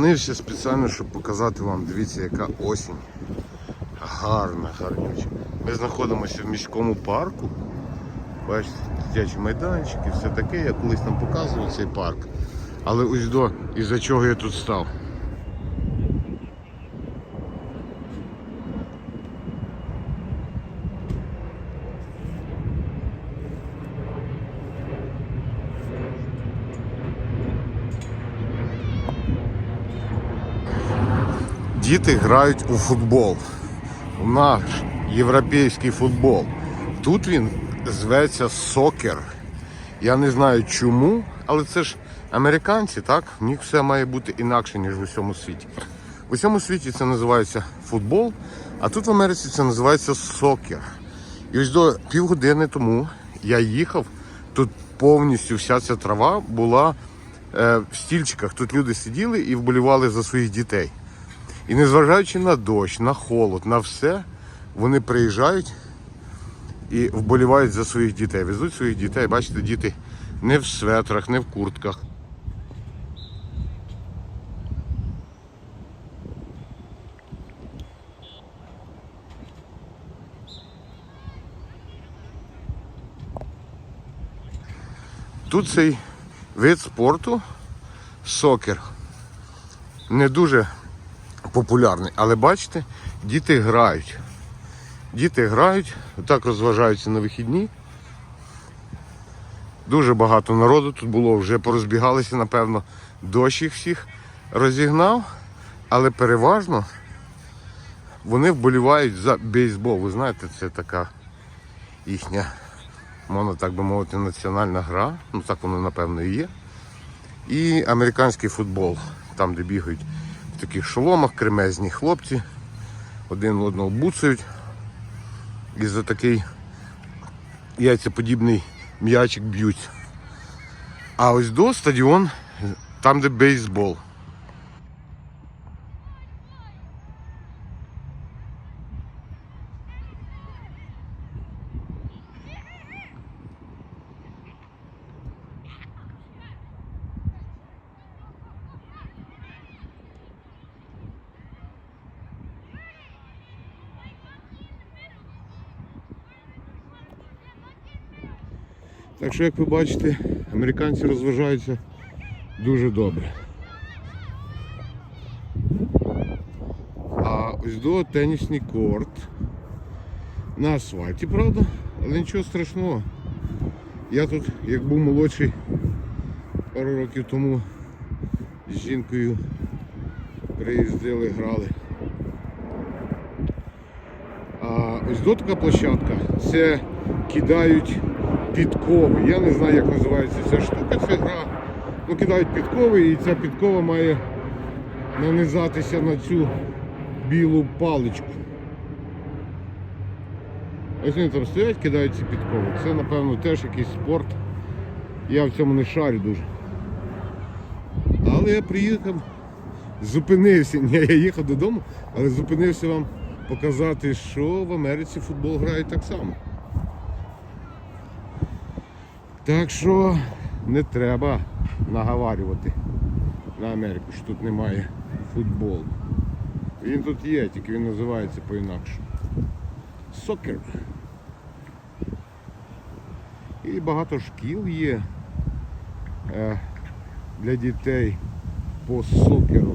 Зупинився спеціально, щоб показати вам, дивіться, яка осінь. Гарна, гарнюча. Ми знаходимося в міському парку. Бачите, дитячі майданчики, все таке. Я колись нам показував цей парк. Але ось до, із-за чого я тут став. Діти грають у футбол. У наш європейський футбол. Тут він зветься сокер. Я не знаю чому, але це ж американці, так? В них все має бути інакше, ніж в усьому світі. В усьому світі це називається футбол, а тут в Америці це називається сокер. І ось до півгодини тому я їхав, тут повністю вся ця трава була е, в стільчиках. Тут люди сиділи і вболівали за своїх дітей. І незважаючи на дощ, на холод, на все, вони приїжджають і вболівають за своїх дітей. Везуть своїх дітей. Бачите, діти не в светрах, не в куртках. Тут цей вид спорту сокер не дуже популярний. Але бачите, діти грають. Діти грають, так розважаються на вихідні. Дуже багато народу тут було, вже порозбігалися, напевно, дощ їх всіх розігнав, але переважно вони вболівають за бейсбол. Ви знаєте, це така їхня, можна так би мовити, національна гра. Ну так воно напевно і є. І американський футбол, там де бігають таких шоломах, кремезні хлопці, один одного буцають. І за такий яйцеподібний м'ячик б'ють. А ось до стадіон, там де бейсбол. Так що, як ви бачите, американці розважаються дуже добре. А ось до тенісний корт. На асфальті, правда, але нічого страшного. Я тут, як був молодший пару років тому з жінкою приїздили, грали. А ось до така площадка. Це кидають підкови. Я не знаю, як називається ця штука, це гра. Ну, кидають підкови і ця підкова має нанизатися на цю білу паличку. Ось вони там стоять, кидають ці підкови. Це, напевно, теж якийсь спорт. Я в цьому не шарю дуже. Але я приїхав, зупинився. Ні, я їхав додому, але зупинився вам показати, що в Америці футбол грають так само. Так що не треба наговарювати на Америку, що тут немає футболу. Він тут є, тільки він називається по-інакшому. Сокер. І багато шкіл є е, для дітей по сокеру.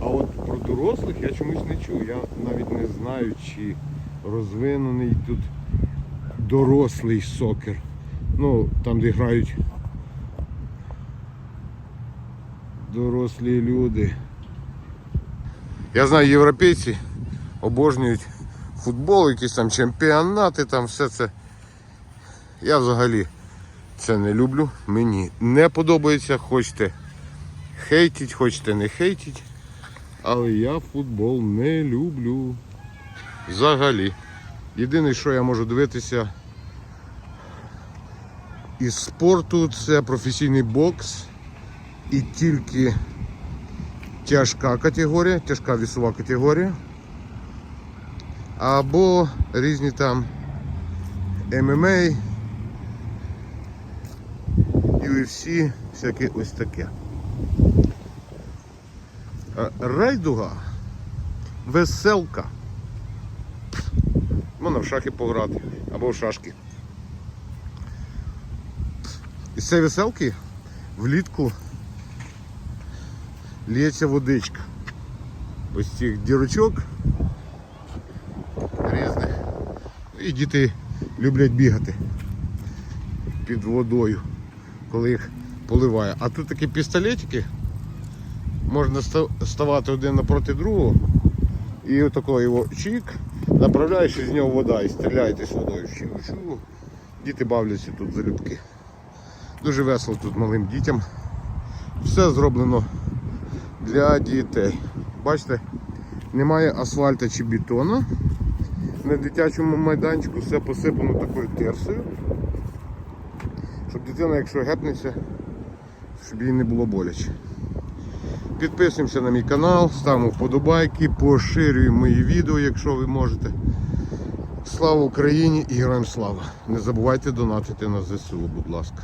А от про дорослих я чомусь не чув. Я навіть не знаю, чи розвинений тут дорослий сокер. Ну, там, де грають дорослі люди. Я знаю, європейці обожнюють футбол, якісь там чемпіонати, там все це. Я взагалі це не люблю. Мені не подобається, хочете хейтіть, хочете не хейтіть. Але я футбол не люблю. Взагалі. Єдине, що я можу дивитися із спорту, це професійний бокс і тільки тяжка категорія, тяжка вісова категорія. Або різні там ММА, UFC, всяке ось таке. Райдуга. Веселка. Можна в шахи пограти або в шашки. Із цієї веселки влітку лється водичка. Ось цих дірочок різних. І діти люблять бігати під водою, коли їх поливає. А тут такі пістолетики, можна ставати один напроти другого і отако його чик, направляєш із нього вода і стріляєте з водою. Щу, щу. Діти бавляться тут залюбки. Дуже весело тут малим дітям. Все зроблено для дітей. Бачите, немає асфальта чи бетону. На дитячому майданчику все посипано такою терсою. Щоб дитина, якщо гепнеться, щоб їй не було боляче. Підписуємося на мій канал, ставимо вподобайки, поширюємо мої відео, якщо ви можете. Слава Україні і героям слава! Не забувайте донатити на ЗСУ, будь ласка.